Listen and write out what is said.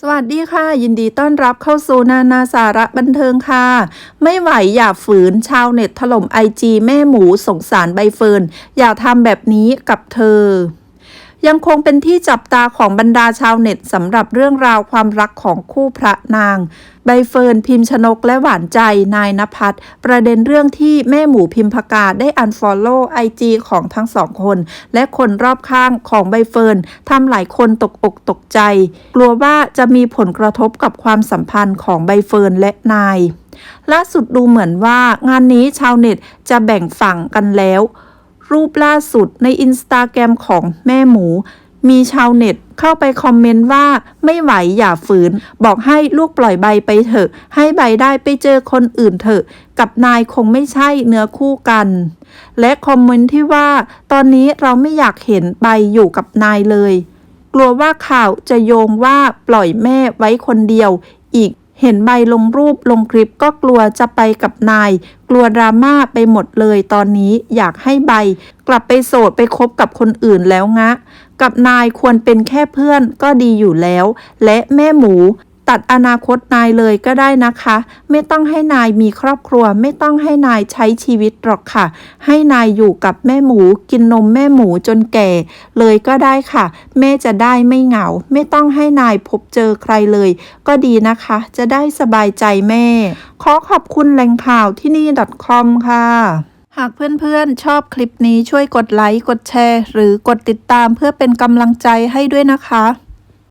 สวัสดีค่ะ ยินดีต้อนรับเข้าสู่นานาสาระบันเทิงค่ะ ไม่ไหวอย่าฝืนชาวเน็ตถล่มไอจีแม่หมูสงสารใบเฟิร์นอย่าทำแบบนี้กับเธอ ยังคงเป็นที่จับตาของบรรดาชาวเน็ตสำหรับเรื่องราวความรักของคู่พระนาง ใบเฟิร์นพิมพ์ชนกและหวานใจนายนภัสประเด็นเรื่องที่แม่หมูพิมพากาได้อันฟอลโล่ไอจีของทั้งสองคน และคนรอบข้างของใบเฟิร์นทำหลายคนตกอกตกใจ กลัวว่าจะมีผลกระทบกับความสัมพันธ์ของใบเฟิร์นและนายล่าสุดดูเหมือนว่างานนี้ชาวเน็ตจะแบ่งฝั่งกันแล้ว รูปล่าสุดในอินสตาแกรมของแม่หมู มีชาวเน็ตเข้าไปคอมเมนต์ว่าไม่ไหวอย่าฝืน บอกให้ลูกปล่อยใบไปเถอะ ให้ใบได้ไปเจอคนอื่นเถอะ กับนายคงไม่ใช่เนื้อคู่กัน และคอมเมนต์ที่ว่า ตอนนี้เราไม่อยากเห็นใบอยู่กับนายเลย กลัวว่าข่าวจะโยงว่าปล่อยแม่ไว้คนเดียวอีก เห็นใบลงรูปลงคลิปก็กลัวจะไปกับนาย กลัวดราม่าไปหมดเลยตอนนี้อยากให้ใบ กลับไปโสดไปคบกับคนอื่นแล้วงะ กับนายควรเป็นแค่เพื่อนก็ดีอยู่แล้ว และแม่หมู ตัดอนาคตนายเลยก็ได้นะคะ ไม่ต้องให้นายมีครอบครัว ไม่ต้องให้นายใช้ชีวิตหรอกค่ะ ให้นายอยู่กับแม่หมู กินนมแม่หมูจนแก่ เลยก็ได้ค่ะ แม่จะได้ไม่เหงา ไม่ต้องให้นายพบเจอใครเลย ก็ดีนะคะ จะได้สบายใจแม่ ขอขอบคุณแหล่งข่าวที่นี่ .com ค่ะหากเพื่อนๆ ชอบคลิปนี้ช่วยกดไลค์ กดแชร์ หรือกดติดตามเพื่อเป็นกำลังใจให้ด้วยนะคะ